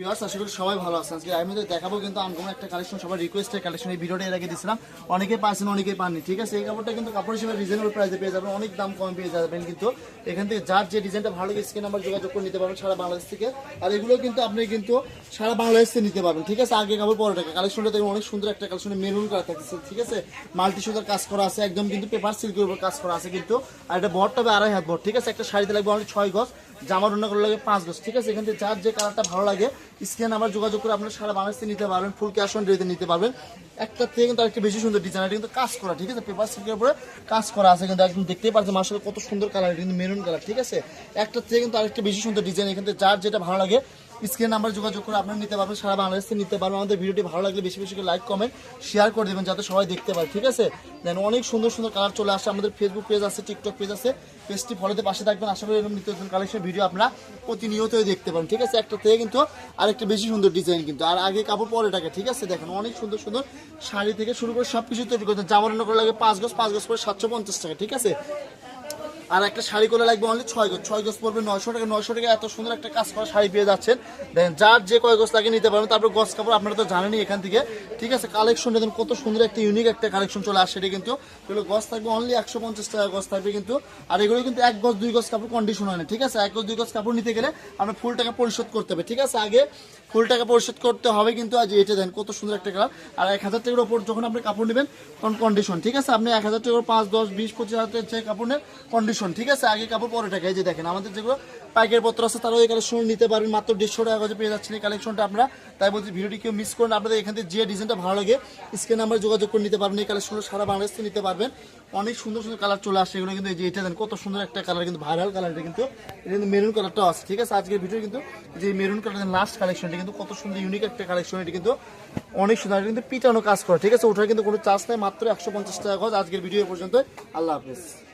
Collection দিয়েছিলাম অনেকেই পাননি, ঠিক আছে? এই কাপড়টা কিন্তু পেয়ে যাবেন, অনেক দাম কম পেয়ে যাবেন কিন্তু এখান থেকে যার যে ডিজাইনটা ভালো যোগাযোগ করে নিতে সারা থেকে। এগুলো কিন্তু আপনি কিন্তু সারা নিতে পারবেন, ঠিক আছে? আগে কাপড় পরে টাকা কালেকশনটা অনেক সুন্দর একটা কালেকশন মেরুন ঠিক আছে? মাল্টি কাজ করা আছে, একদম কিন্তু পেপার সিল্কের উপর কাজ করা আছে কিন্তু। আর এটা বড়টা হবে আড়াই হাত বড়, ঠিক আছে? একটা শাড়িতে লাগবে অনেক ছয় গজ। জামার অন্য লাগে পাঁচ গজ, ঠিক আছে? এখান থেকে যার যে কালারটা ভালো লাগে স্ক্যান আবার যোগাযোগ করে আপনারা সারা বাংলাদেশে নিতে পারবেন ফুল ক্যাশ অন ডেলিভারিতে নিতে পারবেন। একটা থেকে কিন্তু আরেকটা বেশি সুন্দর ডিজাইন এটা কিন্তু কাজ করা, ঠিক আছে? পেপার সিল্কের উপরে কাজ করা আছে কিন্তু একদম দেখতেই পাচ্ছেন মার্শাল কত সুন্দর কালার কিন্তু মেরুন কালার ঠিক আছে? একটা থেকে কিন্তু আরেকটা বেশি সুন্দর ডিজাইন এখান থেকে যার যেটা ভালো লাগে স্ক্রিন নাম্বার যোগাযোগ করে আপনারা নিতে পারবেন, সারা বাংলাদেশ থেকে নিতে পারবেন। আমাদের ভিডিওটি ভালো লাগলে বেশি বেশি করে লাইক কমেন্ট শেয়ার করে দেবেন যাতে সবাই দেখতে পারে, ঠিক আছে? দেন অনেক সুন্দর সুন্দর কালার চলে আসে, আমাদের ফেসবুক পেজ আছে টিকটক পেজ আছে। পেজটি ফলোতে পাশে থাকবেন। আশা করি এরকম নিত্য নতুন কালেকশন ভিডিও আপনারা প্রতিনিয়তই দেখতে পারেন, ঠিক আছে? একটা থেকে কিন্তু আরেকটা বেশি সুন্দর ডিজাইন কিন্তু। আর আগে কাপড় পরে টাকা ঠিক আছে? দেখেন অনেক সুন্দর সুন্দর শাড়ি থেকে শুরু করে সব কিছু তৈরি করতে জামার অন্য করে লাগে পাঁচ গজ পাঁচ গজ করে সাতশো পঞ্চাশ টাকা, ঠিক আছে? আর একটা শাড়ি করে লাগবে অনলি ছয় গজ। ছয় গজ পড়বে নয়শো টাকা। নয়শো টাকা এত সুন্দর একটা কাজ করা শাড়ি পেয়ে যাচ্ছেন। দেখেন, যার যে কয় গজ লাগে নিতে পারবেন। তারপর গজ কাপড় আপনারা তো জানেনই এখান থেকে। ঠিক আছে কালেকশন দেখুন, কত সুন্দর একটা ইউনিক একটা কালেকশন চলে আসছে। এটা কিন্তু, এগুলো গজ থাকবে অনলি একশো পঞ্চাশ টাকা গজ থাকবে কিন্তু। আর এগুলো কিন্তু এক গজ, দুই গজ কাপড় কন্ডিশন হয় না। ঠিক আছে, এক গজ, দুই গজ কাপড় নিতে গেলে আপনার ফুল টাকা পরিশোধ করতে হবে। ঠিক আছে, আগে ফুল টাকা পরিশোধ করতে হবে কিন্তু আজ এটা দেন, কত সুন্দর একটা কালার আর এক হাজার টাকার ওপর যখন আপনি কাপড় নেবেন, তখন কন্ডিশন ঠিক আছে, আপনি এক হাজার টাকার পাঁচ, দশ, বিশ, পঁচিশ হাজার টাকার কাপড় নেন কন্ডিশন ঠিক আছে? আগে কাপড়, পরে টাকা। এই যে দেখেন, আমাদের যেগুলো পাইকারি পত্র আছে, তারাও এই কালেকশন নিতে পারবেন। মাত্র দেড়শো টাকা করে পেয়ে যাচ্ছেন এই কালেকশনটা আপনারা। তাই বলছি, ভিডিওটি কেউ মিস করেন আপনাদের এখান থেকে যে ডিজাইনটা ভালো লাগে স্ক্রিন নাম্বার যোগাযোগ করে নিতে পারবেন। এই কালেকশনটা সারা বাংলাদেশ থেকে নিতে পারবেন। অনেক সুন্দর সুন্দর কালার চলে আসে। এগুলো কিন্তু এই যে এটা দেন কত সুন্দর একটা কালার কিন্তু ভাইরাল কালার এটা কিন্তু। এটা কিন্তু মেরুন কালারটাও আছে, ঠিক আছে? আজকের ভিডিও কিন্তু যে মেরুন কালার লাস্ট কালেকশনটা কিন্তু কত সুন্দর ইউনিক একটা কালেকশন এটা কিন্তু অনেক সুন্দর। কিন্তু পিটানো কাজ করে, ঠিক আছে? ওঠার কিন্তু কোনো চার্জ নেই, মাত্র একশো পঞ্চাশ টাকা আজকের ভিডিও পর্যন্ত আল্লাহ হাফিজ।